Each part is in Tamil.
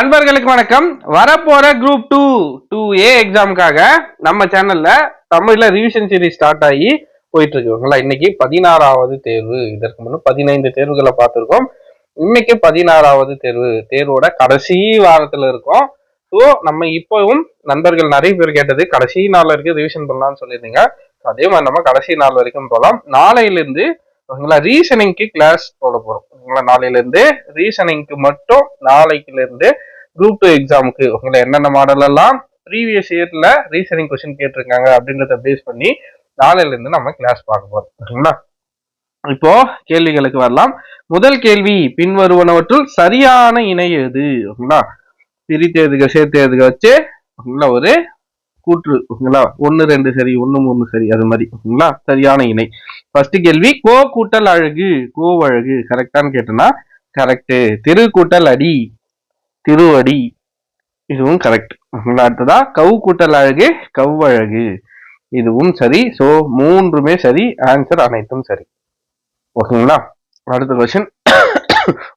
நண்பர்களுக்கு வணக்கம். வரப்போற குரூப் டூ டூ ஏ எக்ஸாமுக்காக நம்ம சேனல்ல தமிழ்ல ரிவிஷன் சீரீஸ் ஸ்டார்ட் ஆகி போயிட்டு இருக்கோங்களா இன்னைக்கு பதினாறாவது தேர்வு. இதற்கு முன்னும் பதினைந்து தேர்வுகளை பார்த்துருக்கோம். இன்னைக்கு பதினாறாவது தேர்வு. தேர்வோட கடைசி வாரத்துல இருக்கோம். ஸோ நம்ம இப்போவும் நண்பர்கள் நிறைய பேர் கேட்டது கடைசி நாள் வரைக்கும் ரிவிஷன் பண்ணலாம்னு சொல்லியிருந்தீங்க. அதே மாதிரி நம்ம கடைசி நாள் வரைக்கும் போகலாம். நாளையிலேருந்து ஓகேங்களா ரீசனிங்க்கு கிளாஸ் போட போகிறோம் ஓகேங்களா நாளையிலேருந்து ரீசனிங்க்கு மட்டும் நாளைக்குலேருந்து குரூப் டூ எக்ஸாமுக்கு ஓகேங்களா என்னென்ன மாடல் எல்லாம் ப்ரீவியஸ் இயர்ல ரீசனிங் கொஸ்டின் கேட்டிருக்காங்க அப்படின்றத பேஸ் பண்ணி நாளையில இருந்து நம்ம கிளாஸ் பார்க்க போறோம். ஓகேங்களா இப்போ கேள்விகளுக்கு வரலாம். முதல் கேள்வி பின்வருவனவற்றுள் சரியான இணை எது? ஓகேங்களா பிரித்து எழுதுக சேர்த்து வச்சு ஓகேங்களா ஒரு கூற்று ஓகேங்களா ஒன்னு ரெண்டு சரி ஒன்னு மூணு சரி அது மாதிரி ஓகேங்களா சரியான இணை. ஃபர்ஸ்ட் கேள்வி கோ கூட்டல் அழகு கோ அழகு கரெக்டான்னு கேட்டனா கரெக்டு திரு கூட்டல் அடி. திருவடி. இதுவும் கரெக்ட் அடுத்ததா கவு கூட்டல் அழகு கவ்வழகு இதுவும் சரி. ஸோ மூன்றுமே சரி. ஆன்சர் அனைத்தும் சரி. ஓகேங்களா அடுத்த கொஸ்டின்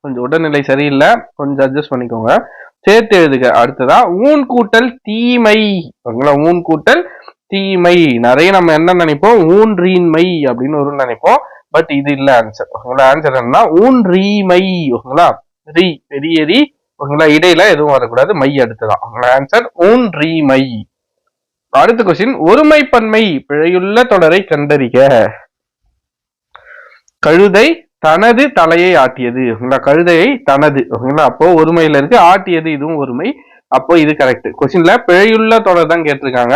கொஞ்சம் உடல்நிலை சரியில்லை. கொஞ்சம் அட்ஜஸ்ட் பண்ணிக்கோங்க. சேர்த்து எழுதுக. அடுத்ததா ஊன் கூட்டல் தீமை. ஓகேங்களா? ஊன் கூட்டல் தீமை. நிறைய நம்ம என்ன நினைப்போம்? ஊன்றீன்மை அப்படின்னு ஒரு நினைப்போம். பட் இது இல்லை ஆன்சர் ஓகேங்களா? ஆன்சர் என்னன்னா ஊன்றீமை. ஓகேங்களா? ரீ பெரிய ரீ ஓகேங்களா? இடையில எதுவும் வரக்கூடாது. மை அடுத்ததான். ஓகேங்களா? ஆன்சர் மை. அடுத்த கொஸ்டின் ஒருமைப்பன்மை பிழையுள்ள தொடரை கண்டறிக. கழுதை தனது தலையை ஆட்டியது. ஓகேங்களா? கழுதையை தனது. ஓகேங்களா? அப்போ ஒருமையில இருக்கு. ஆட்டியது இதுவும் ஒருமை. அப்போ இது கரெக்ட் கொஸ்டின்ல பிழையுள்ள தொடர் தான் கேட்டிருக்காங்க.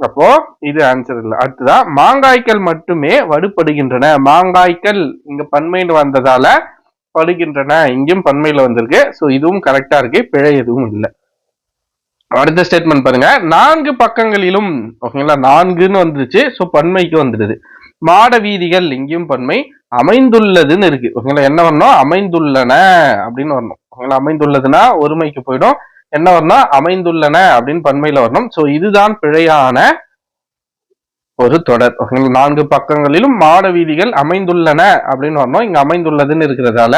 அப்போ இது ஆன்சர் இல்லை. அடுத்ததான் மாங்காய்கள் மட்டுமே வடுபடுகின்றன மாங்காய்கள் இங்க பன்மைன்னு வந்ததால படுகின்றன. இங்கேயும் பன்மையில வந்திருக்கு. ஸோ இதுவும் கரெக்டா இருக்கு. பிழை எதுவும் இல்லை. அடுத்த ஸ்டேட்மெண்ட் பாருங்க. நான்கு பக்கங்களிலும் ஓகேங்களா? நான்குன்னு வந்துருச்சு. ஸோ பன்மைக்கு வந்துடுது. மாட வீதிகள் இங்கேயும் பன்மை. அமைந்துள்ளதுன்னு இருக்கு. ஓகேங்களா? என்ன வரணும்? அமைந்துள்ளன அப்படின்னு வரணும். ஓகேங்களா? அமைந்துள்ளதுன்னா ஒருமைக்கு போயிடும். என்ன வரணும்? அமைந்துள்ளன அப்படின்னு பன்மையில வரணும். ஸோ இதுதான் பிழையான ஒரு தொடர். ஓகேங்களா? நான்கு பக்கங்களிலும் மாட வீதிகள் அமைந்துள்ளன அப்படின்னு வரணும் இங்க அமைந்துள்ளதுன்னு இருக்கிறதால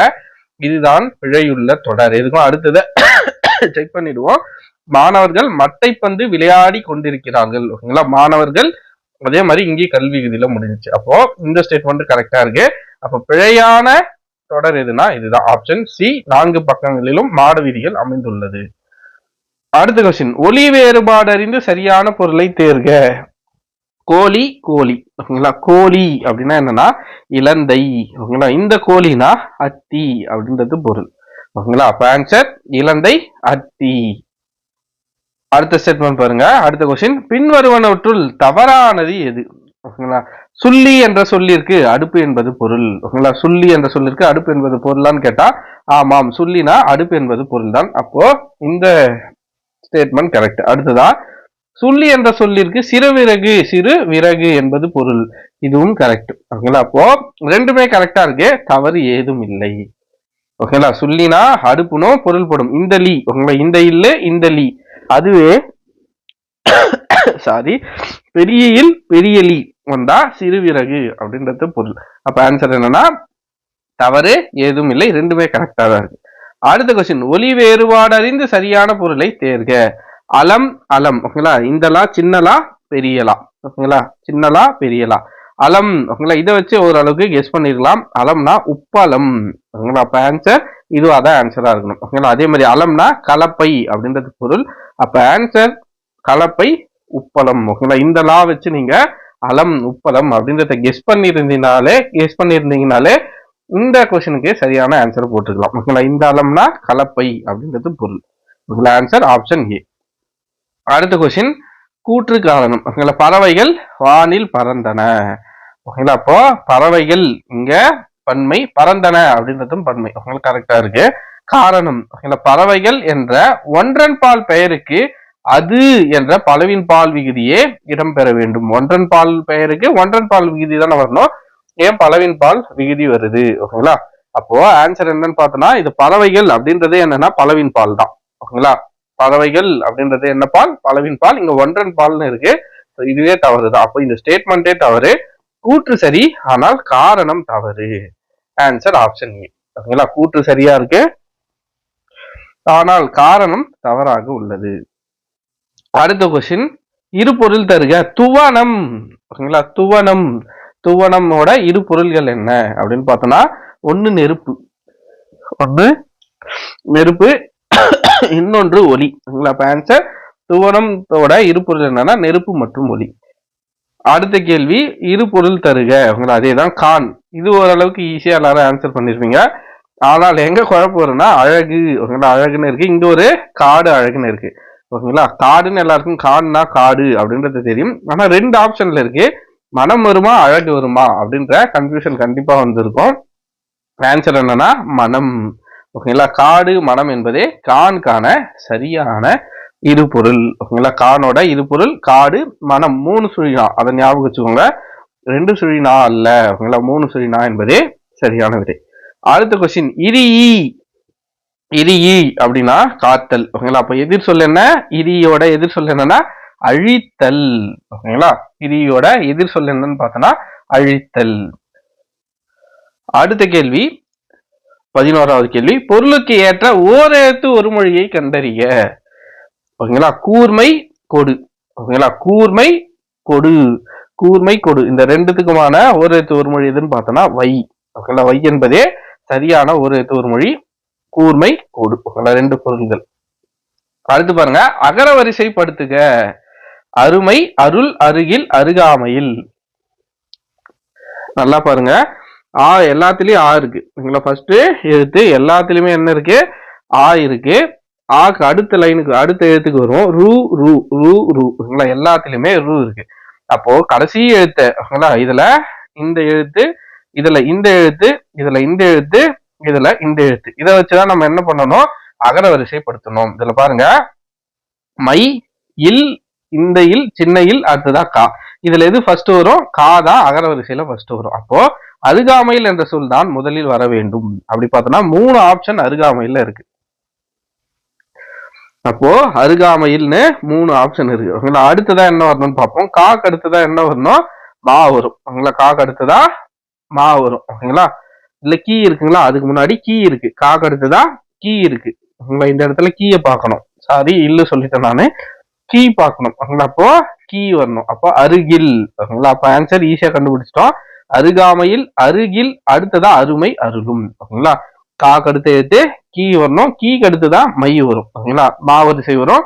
இதுதான் பிழையுள்ள தொடர். எதுக்கும் அடுத்ததை செக் பண்ணிடுவோம். மாணவர்கள் மட்டைப்பந்து விளையாடி கொண்டிருக்கிறார்கள். ஓகேங்களா? மாணவர்கள் அதே மாதிரி இங்கே கல்வி விதியில முடிஞ்சிச்சு. அப்போ இந்த ஸ்டேட்மெண்ட் கரெக்டா இருக்கு. அப்போ பிழையான தொடர் எதுனா இதுதான். ஆப்ஷன் சி நான்கு பக்கங்களிலும் மாட வீதிகள் அமைந்துள்ளது. அடுத்த கொஸ்டின் ஒளி வேறுபாடு அறிந்து சரியான பொருளை தேர்க. கோழி கோழி. ஓகேங்களா? கோழி அப்படின்னா என்னன்னா இலந்தை. ஓகேங்களா? இந்த கோழினா அத்தி அப்படின்றது பொருள். ஓகேங்களா? அப்ப ஆன்சர் இலந்தை அத்தி. அடுத்த ஸ்டேட்மெண்ட் பாருங்க. அடுத்த கொஸ்டின் பின்வருவனவற்றுள் தவறானது எது? ஓகேங்களா? சுள்ளி என்ற சொல்லிற்கு அடுப்பு என்பது பொருள். ஓகேங்களா? சுள்ளி என்ற சொல்லிற்கு அடுப்பு என்பது பொருளான்னு கேட்டா ஆமாம் சுள்ளினா அடுப்பு என்பது பொருள் தான் அப்போ இந்த ஸ்டேட்மெண்ட் கரெக்ட் அடுத்ததா சுள்ளி என்ற சொல்லிற்கு சிறு விறகு சிறு விறகு என்பது பொருள். இதுவும் கரெக்ட் ஓகேங்களா? அப்போ ரெண்டுமே கரெக்டா இருக்கு தவறு ஏதும் இல்லை. ஓகேங்களா? சுள்ளினா அடுப்புனும் பொருள்படும் இந்த லீ ஓகேங்களா? இந்த இல்லு இந்த லீ. அதுவே சாரி பெரிய இல் பெரிய லீ வந்தா சிறு விறகு அப்படின்றது பொருள். அப்ப ஆன்சர் என்னன்னா தவறு ஏதும் இல்லை. ரெண்டுமே கரெக்டா தான் இருக்கு. அடுத்த கொஸ்டின் ஒலி வேறுபாடு அறிந்து சரியான பொருளை தேர்க. அலம் அலம் ஓகேங்களா? இந்தலா சின்னலா பெரியலா. ஓகேங்களா? சின்னலா பெரியலா. அலம் ஓகேங்களா? இதை வச்சு ஓரளவுக்கு கெஸ் பண்ணிருக்கலாம். அலம்னா உப்பலம் ஓகேங்களா? அப்ப ஆன்சர் இது அதான் ஆன்சரா இருக்கணும். ஓகேங்களா? அதே மாதிரி அலம்னா கலப்பை அப்படின்றது பொருள். அப்ப ஆன்சர் கலப்பை உப்பளம். ஓகேங்களா? இந்த லா வச்சு நீங்க அலம் உப்பளம் அப்படின்றத கெஸ் பண்ணியிருந்தீங்கனாலே கெஸ் பண்ணியிருந்தீங்கனாலே இந்த கொஸ்டினுக்கு சரியான ஆன்சர் போட்டுக்கலாம். ஓகேங்களா? இந்த அலம்னா கலப்பை அப்படின்றது பொருள். ஓகேங்களா? ஆன்சர் ஆப்ஷன் ஏ அடுத்த கொஸ்டின் கூற்று காரணம் ஓகேங்களா? பறவைகள் வானில் பறந்தன. ஓகேங்களா? அப்போ பறவைகள் இங்க பன்மை பறந்தன அப்படின்றதும் பன்மை. ஓகேங்களா? கரெக்டா இருக்கு. காரணம். ஓகேங்களா? பறவைகள் என்ற ஒன்றன் பால் பெயருக்கு அது என்ற பலவின் பால் விகுதியே இடம்பெற வேண்டும். ஒன்றன் பால் பெயருக்கு ஒன்றன் பால் விகுதி தானே வரணும்? ஏன் பலவின் பால் விகுதி வருது? ஓகேங்களா? அப்போ ஆன்சர் என்னன்னு பார்த்தோம்னா இது பறவைகள் அப்படின்றதே என்னன்னா பலவின் பால் தான். ஓகேங்களா? பறவைகள் அப்படின்றது என்ன பால்? பலவின் பால். இங்க ஒன்றன் பால்னு இருக்கு. இதுவே தவறு தான். அப்போ இந்த ஸ்டேட்மெண்ட்டே தவறு. கூற்று சரி ஆனால் காரணம் தவறு. ஆன்சர் ஆப்ஷன் ஏ ஓகேங்களா கூற்று சரியா இருக்கு. ஆனால் காரணம் தவறாக உள்ளது. அடுத்த கொஸ்டின் இரு பொருள் தருக. துவனம் ஓகேங்களா துவனம் துவனமோட இரு பொருள்கள் என்ன? அப்படின்னு பார்த்தோம்னா ஒன்னு நெருப்பு. ஒன்று நெருப்பு. இன்னொன்று ஒலி. ஓகேங்களா அப்ப ஆன்சர் துவனத்தோட இரு பொருள் என்னன்னா நெருப்பு மற்றும் ஒலி. அடுத்த கேள்வி இரு பொருள் தருக. ஓகேங்களா அதே தான் கான். இது ஓரளவுக்கு ஈஸியா எல்லாரும் ஆன்சர் பண்ணிருப்பீங்க. ஆனால் எங்க குழப்பம் வரும்னா அழகு. ஓகேங்களா அழகுன்னு இருக்கு. இங்க ஒரு காடு அழகுன்னு இருக்கு. ஓகேங்களா? காடுன்னு எல்லாருக்கும் காடுனா காடு அப்படின்றது தெரியும். ஆனா ரெண்டு ஆப்ஷன்ல இருக்கு. மனம் வருமா அழகு வருமா அப்படின்ற கன்ஃபியூஷன் கண்டிப்பா வந்திருக்கும். ஆன்சர் என்னன்னா மனம். ஓகேங்களா காடு மனம் என்பதே கான்கான சரியான இரு பொருள் ஓகேங்களா கானோட இரு பொருள் காடு மனம் மூணு சுழினா அதை ஞாபகம் வச்சுக்கோங்க. ரெண்டு சுழினா அல்ல. ஓகேங்களா மூணு சுழினா என்பதே சரியான விடை. அடுத்த கொஸ்டின் இரி இரிஇ அப்படின்னா காத்தல். ஓகேங்களா அப்ப எதிர் சொல் என்ன? இரியோட எதிர் சொல் என்னன்னா அழித்தல். ஓகேங்களா இரியோட எதிர் சொல் என்னன்னு பார்த்தோன்னா அழித்தல். அடுத்த கேள்வி பதினோராவது கேள்வி பொருளுக்கு ஏற்ற ஓரெழுத்து ஒரு மொழியை கண்டறிய. ஓகேங்களா? கூர்மை கொடு. ஓகேங்களா? கூர்மை கொடு. கூர்மை கொடு. இந்த ரெண்டுத்துக்குமான ஒரு எழுத்து ஒரு மொழி எதுன்னு பார்த்தோம்னா வை. ஓகேங்களா? வை என்பதே சரியான ஒரு எழுத்து ஒரு மொழி. கூர்மை கொடு. ஓகேங்களா? ரெண்டு பொருள்கள். அடுத்து பாருங்க. அகர வரிசைப்படுத்துக அருமை அருள் அருகில் அருகாமையில். நல்லா பாருங்க. ஆ எல்லாத்துலேயும் ஆ இருக்கு. ஓகேங்களா ஃபர்ஸ்ட் எழுத்து எல்லாத்துலேயுமே என்ன இருக்கு? ஆ இருக்கு. ஆக்கு அடுத்த லைனுக்கு அடுத்த எழுத்துக்கு வரும் ரூ ரூ ரூ ரூ. ஓகேங்களா ரூ இருக்கு. அப்போ கடைசி எழுத்து ஓகேங்களா இதுல இந்த எழுத்து இதுல இந்த எழுத்து இதுல இந்த எழுத்து இதுல இந்த எழுத்து. இதை வச்சுதான் நம்ம என்ன பண்ணணும்? அகர வரிசைப்படுத்தணும். இதுல பாருங்க. மை இல் இந்த இல் சின்ன இல் அடுத்ததான் கா. இதுல எது ஃபர்ஸ்ட் வரும்? கா தான் அகர வரிசையில ஃபர்ஸ்ட் வரும். அப்போ அருகாமையில் என்ற சொல் தான் முதலில் வர வேண்டும். அப்படி பார்த்தோம்னா மூணு ஆப்ஷன் அருகாமையில் இருக்கு. அப்போ அருகாமையில்னு மூணு ஆப்ஷன் இருக்கு. ஓகேங்களா? அடுத்ததா என்ன வரணும்னு பார்ப்போம். காக்கு அடுத்ததா என்ன வரணும் மா வரும். ஓகேங்களா? காக்கு அடுத்ததா மா வரும். ஓகேங்களா? இல்ல கீ இருக்குங்களா? அதுக்கு முன்னாடி கீ இருக்கு. காக்கு அடுத்ததா கீ இருக்கு. ஓகேங்களா? இந்த இடத்துல கீயை பார்க்கணும். சாரி இல்ல சொல்லிட்டேன் நானு. கீ பார்க்கணும். ஓகேங்களா? அப்போ கீ வரணும். அப்போ அருகில். ஓகேங்களா? அப்ப ஆன்சர் ஈஸியா கண்டுபிடிச்சிட்டோம். அருகாமையில் அருகில் அடுத்ததான் அருமை அருளும். ஓகேங்களா? காக்கடுத்து எடுத்து கீ வரணும். கீக்கு அடுத்ததா மை வரும். ஓகேங்களா? மா வரிசை வரும்.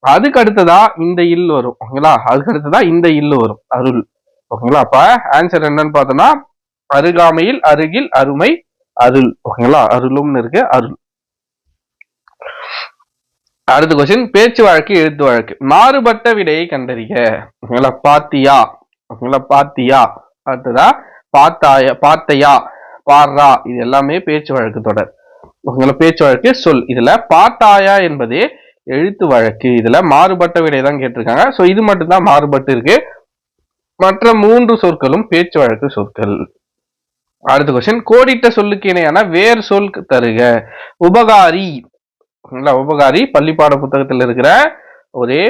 அதுக்கு அடுத்ததா இந்த இல் வரும். ஓகேங்களா? அதுக்கு அடுத்ததா இந்த இல் வரும். அருள். ஓகேங்களா? அப்ப ஆன்சர் என்னன்னு பார்த்தோம்னா அருகாமையில் அருகில் அருமை அருள். ஓகேங்களா? அருளும்னு இருக்கு அருள். அடுத்த கொஸ்டின் பேச்சு வழக்கு எழுத்து வழக்கு. மாறுபட்ட விடையை கண்டறிய ஓகேங்களா? பாத்தியா. ஓகேங்களா? பாத்தியா. அடுத்ததா பார்த்தாய பார்த்தையா? பார்ரா இது எல்லாமே பேச்சு வழக்கு தொடர். உங்களை பேச்சு வழக்கு சொல். இதுல பார்த்தாயா என்பதே எழுத்து வழக்கு. இதுல மாறுபட்ட விடை தான் கேட்டிருக்காங்க. சோ இது மட்டும்தான் மாறுபட்டு இருக்கு. மற்ற மூன்று சொற்களும் பேச்சு வழக்கு சொற்கள். அடுத்த கொஸ்டின் கோடிட்ட சொல்லுக்கு இணையான வேறு சொல் தருக. உபகாரி. உபகாரி பள்ளிப்பாட புத்தகத்தில் இருக்கிற ஒரே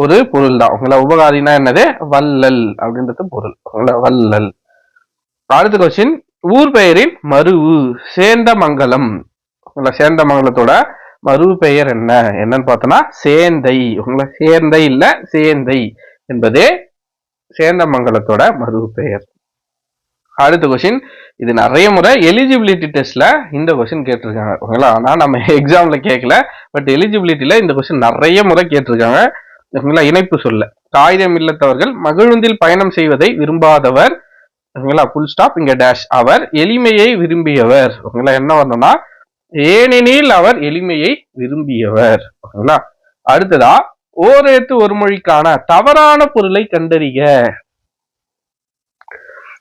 ஒரு பொருள் தான். ஓகேங்களா உபகாரினா என்னது? வள்ளல் அப்படின்றது பொருள். ஓகேங்களா வள்ளல். அடுத்த கொஸ்டின் ஊர் பெயரின் மருவு சேந்தமங்கலம். ஓகேங்களா சேந்தமங்கலத்தோட மறு பெயர் என்ன? என்னன்னு பார்த்தோம்னா சேந்தை. உங்களை சேர்ந்தை இல்ல சேந்தை என்பதே சேந்தமங்கலத்தோட மறு பெயர். அடுத்த கொஸ்டின் இது நிறைய முறை எலிஜிபிலிட்டி டெஸ்ட்ல இந்த கொஸ்டின் கேட்டிருக்காங்க. ஓகேங்களா ஆனா நம்ம எக்ஸாம்ல கேட்கல பட் எலிஜிபிலிட்டியில இந்த கொஸ்டின் நிறைய முறை கேட்டிருக்காங்க. ஓகேங்களா? இணைப்பு சொல்ல. காகிதம் இல்லத்தவர்கள் மகிழுந்தில் பயணம் செய்வதை விரும்பாதவர். ஓகேங்களா? ஃபுல் ஸ்டாப் இங்க டேஷ் அவர். எளிமையை விரும்பியவர். ஓகேங்களா? என்ன வரணும்னா ஏனெனில் அவர் எளிமையை விரும்பியவர். ஓகேங்களா? அடுத்ததா ஓரெழுத்து ஒரு மொழிக்கான தவறான பொருளை கண்டறிக.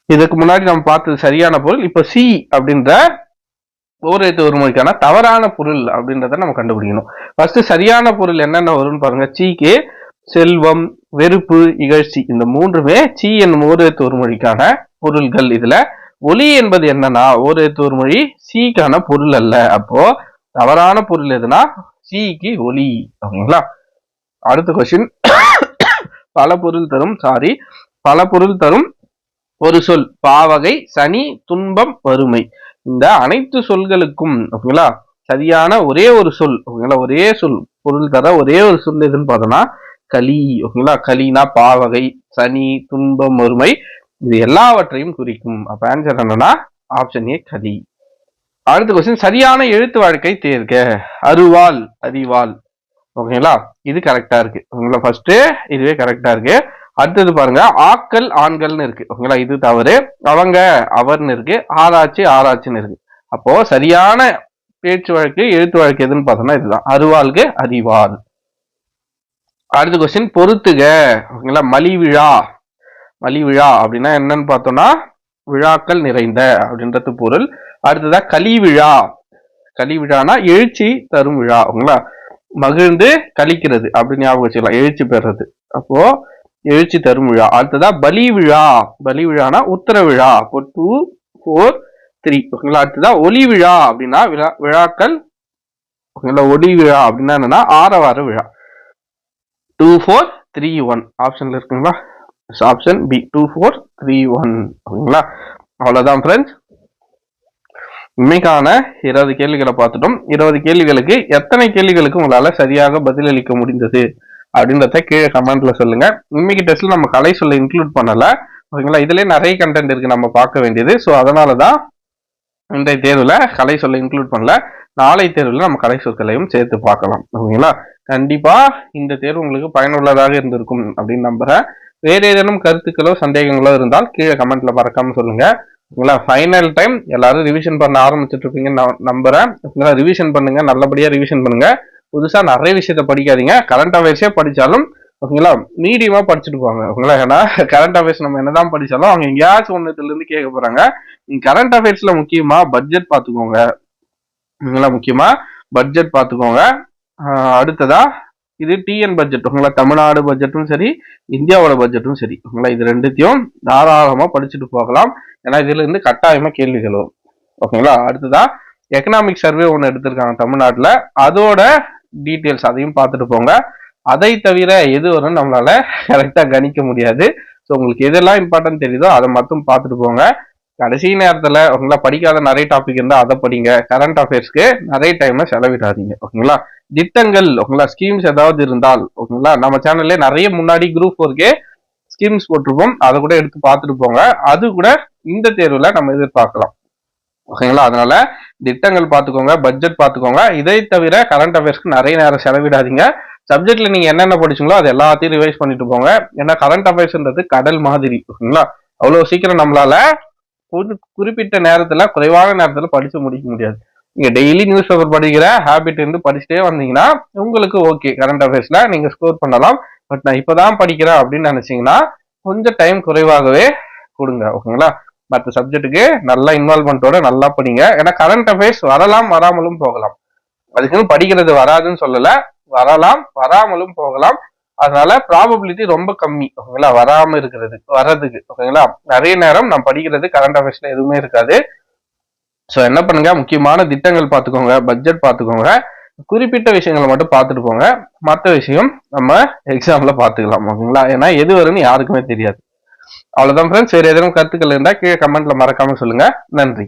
இதுக்கு முன்னாடி நம்ம பார்த்தது சரியான பொருள். இப்ப சி அப்படின்ற ஓரெழுத்து ஒரு மொழிக்கான தவறான பொருள் அப்படின்றத நம்ம கண்டுபிடிக்கணும். ஃபர்ஸ்ட் சரியான பொருள் என்னென்ன வரும்னு பாருங்க. சீக்கு செல்வம் வெறுப்பு இகழ்ச்சி இந்த மூன்றுமே சீ என்னும் ஓரெழுத்து ஒரு மொழிக்கான பொருள்கள். இதுல ஒலி என்பது என்னன்னா ஓரெழுத்து ஒரு மொழி சீக்கான பொருள் அல்ல. அப்போ தவறான பொருள் எதுனா சீக்கு ஒலி ஓகேங்களா அடுத்த கொஸ்டின் பல பொருள் தரும் சாரி பல பொருள் தரும் ஒரு சொல். பாவகை சனி துன்பம் வறுமை. இந்த அனைத்து சொல்களுக்கும் ஓகேங்களா? சரியான ஒரே ஒரு சொல் ஓகேங்களா? ஒரே சொல் பொருள் தர ஒரே ஒரு சொல் எதுன்னு பார்த்தோம்னா களி ஓகேங்களா? களினா பாவகை சனி துன்பம் ஒருமை இது எல்லாவற்றையும் குறிக்கும். அப்ப ஆன்சர் என்னன்னா ஆப்ஷன் ஏ களி. அடுத்த கொஸ்டின் சரியான எழுத்து வாழ்க்கை தேர்க. அருவாள் அறிவாள் ஓகேங்களா? இது கரெக்டா இருக்கு. ஓகேங்களா? ஃபர்ஸ்ட் இதுவே கரெக்டா இருக்கு. அடுத்தது பாருங்க ஆக்கள் ஆண்கள்னு இருக்கு. ஓகேங்களா? இது தவறு. அவங்க அவர்னு இருக்கு. ஆராய்ச்சி ஆராய்ச்சின்னு இருக்கு. அப்போ சரியான பேச்சு வழக்கு எழுத்து வழக்கு எதுன்னு பார்த்தோம்னா இதுதான். அருவாளுக்கு அறிவாள் அடுத்த கொஸ்டின் பொறுத்துக. ஓகேங்களா? மலி விழா மலி விழா அப்படின்னா என்னன்னு பார்த்தோம்னா விழாக்கள் நிறைந்த அப்படின்றது பொருள். அடுத்ததா களி விழா களி விழானா எழுச்சி தரும் விழா. ஓகேங்களா? மகிழ்ந்து கழிக்கிறது அப்படின்னு ஞாபகம் வச்சுக்கலாம். எழுச்சி பெறுறது. அப்போ எழுச்சி தரும் விழா. அடுத்ததா பலி விழா. பலி விழானா உத்தர விழா. அப்போ டூ ஃபோர் த்ரீ ஓகேங்களா? அடுத்ததா ஒளி விழா அப்படின்னா விழா விழாக்கள். ஓகேங்களா? ஒளி விழா அப்படின்னா என்னன்னா ஆரவார விழா. டூ ஃபோர் த்ரீ ஒன் ஆப்ஷன்ல இருக்குங்களா? Option B two four three one ஓகேங்களா? அவ்வளோதான் ஃப்ரெண்ட்ஸ் இன்னைக்கான இருபது கேள்விகளை பார்த்துட்டோம். இருபது கேள்விகளுக்கு எத்தனை கேள்விகளுக்கு உங்களால் சரியாக பதிலளிக்க முடிந்தது? அப்படின்றத கீழே கமெண்ட்ல சொல்லுங்க. இன்னைக்கு டெஸ்ட்ல நம்ம கலை சொல்ல இன்க்ளூட் பண்ணல. ஓகேங்களா? இதுலயே நிறைய கண்டென்ட் இருக்கு நம்ம பார்க்க வேண்டியது. ஸோ அதனாலதான் இன்றைய தேர்வுல கலை சொல்ல இன்க்ளூட் பண்ணல. நாளை தேர்வுல நம்ம கலை சொற்களையும் சேர்த்து பார்க்கலாம். ஓகேங்களா? கண்டிப்பா இந்த தேர்வு உங்களுக்கு பயனுள்ளதாக இருந்திருக்கும் அப்படின்னு நம்புறேன். வேற ஏதேனும் கருத்துக்களோ சந்தேகங்களோ இருந்தால் கீழே கமெண்ட்ல மறக்காம சொல்லுங்க. ஓகேங்களா? ஃபைனல் டைம் எல்லாரும் ரிவிஷன் பண்ண ஆரம்பிச்சுட்டு இருப்பீங்கன்னு நான் நம்புறேன். ஓகேங்களா? ரிவிஷன் பண்ணுங்க. நல்லபடியா ரிவிஷன் பண்ணுங்க. புதுசா நிறைய விஷயத்த படிக்காதீங்க. கரண்ட் அஃபேர்ஸே படிச்சாலும் ஓகேங்களா மீடியமா படிச்சுட்டு போவாங்க ஓகேங்களா ஏன்னா கரண்ட் அஃபேர்ஸ் நம்ம என்னதான் படிச்சாலும் அவங்க எங்கேயாச்சும் ஒன்றுல இருந்து கேட்க போறாங்க. நீங்க கரண்ட் அஃபேர்ஸ்ல முக்கியமா பட்ஜெட் பார்த்துக்கோங்க. ஓகேங்களா முக்கியமா பட்ஜெட் பார்த்துக்கோங்க. அடுத்ததா இது டிஎன் பட்ஜெட் உங்களா தமிழ்நாடு பட்ஜெட்டும் சரி இந்தியாவோட பட்ஜெட்டும் சரி உங்களா இது ரெண்டுத்தையும் தாராளமா படிச்சுட்டு போகலாம். ஏன்னா இதுல இருந்து கட்டாயமா கேள்விகள் வரும் ஓகேங்களா அடுத்ததா எக்கனாமிக் சர்வே ஒன்று எடுத்திருக்காங்க தமிழ்நாட்டில். அதோட டீட்டெயில்ஸ் அதையும் பார்த்துட்டு போங்க. அதை தவிர எது வரும் நம்மளால கரெக்டாக கணிக்க முடியாது. ஸோ உங்களுக்கு எதெல்லாம் இம்பார்ட்டன்ட் தெரியுதோ அதை மட்டும் பார்த்துட்டு போங்க. கடைசி நேரத்தில் உங்களா படிக்காத நிறைய டாபிக் இருந்தால் அதை படிங்க. கரண்ட் அஃபேர்ஸ்க்கு நிறைய டைம்ல செலவிடாதீங்க. ஓகேங்களா? திட்டங்கள் உங்களா ஸ்கீம்ஸ் ஏதாவது இருந்தால் ஓகேங்களா? நம்ம சேனல்ல நிறைய முன்னாடி குரூப் ஃபோர்க்கே ஸ்கீம்ஸ் போட்டிருப்போம். அதை கூட எடுத்து பார்த்துட்டு போங்க. அது கூட இந்த தேர்வில் நம்ம எதிர்பார்க்கலாம். ஓகேங்களா? அதனால திட்டங்கள் பார்த்துக்கோங்க பட்ஜெட் பார்த்துக்கோங்க. இதை தவிர கரண்ட் அஃபேர்ஸ்க்கு நிறைய நேரம் செலவிடாதீங்க. சப்ஜெக்ட்ல நீங்க என்னென்ன படிச்சீங்களோ அது எல்லாத்தையும் ரிவைஸ் பண்ணிட்டு போங்க. ஏன்னா கரண்ட் அஃபேர்ஸ்ன்றது கடல் மாதிரி ஓகேங்களா? அவ்வளவு சீக்கிரம் நம்மளால குறிப்பிட்ட நேரத்துல குறைவான நேரத்துல படிச்சு முடிக்க முடியாது. நீங்க டெய்லி நியூஸ் பேப்பர் படிக்கிற ஹேபிட் இருந்து படிச்சுட்டே வந்தீங்கன்னா உங்களுக்கு ஓகே கரண்ட் அஃபேர்ஸ்ல நீங்க ஸ்கோர் பண்ணலாம். பட் நான் இப்பதான் படிக்கிறேன் அப்படின்னு நினைச்சீங்கன்னா கொஞ்சம் டைம் குறைவாகவே கொடுங்க ஓகேங்களா? மற்ற சப்ஜெக்ட்டுக்கு நல்லா இன்வால்மெண்ட்டோட நல்லா படிங்க. ஏன்னா கரண்ட் அஃபேர்ஸ் வரலாம் வராமலும் போகலாம். அதுக்குன்னு படிக்கிறது வராதுன்னு சொல்லல. வரலாம் வராமலும் போகலாம். அதனால ப்ராபபிலிட்டி ரொம்ப கம்மி. ஓகேங்களா வராம இருக்கிறது வர்றதுக்கு. ஓகேங்களா நிறைய நேரம் நான் படிக்கிறது கரண்ட் அஃபேர்ஸ்ல எதுவுமே இருக்காது. ஸோ என்ன பண்ணுங்க? முக்கியமான திட்டங்கள் பார்த்துக்கோங்க பட்ஜெட் பார்த்துக்கோங்க. குறிப்பிட்ட விஷயங்களை மட்டும் பார்த்துட்டு போங்க. மற்ற விஷயம் நம்ம எக்ஸாம்ல பார்த்துக்கலாம் ஓகேங்களா ஏன்னா எது வரும்னு யாருக்குமே தெரியாது. அவ்வளவுதான் ஃப்ரெண்ட்ஸ் வேறு எதுவும் கருத்துக்கள் இருந்தால் கீழே கமெண்ட்ல மறக்காம சொல்லுங்க. நன்றி.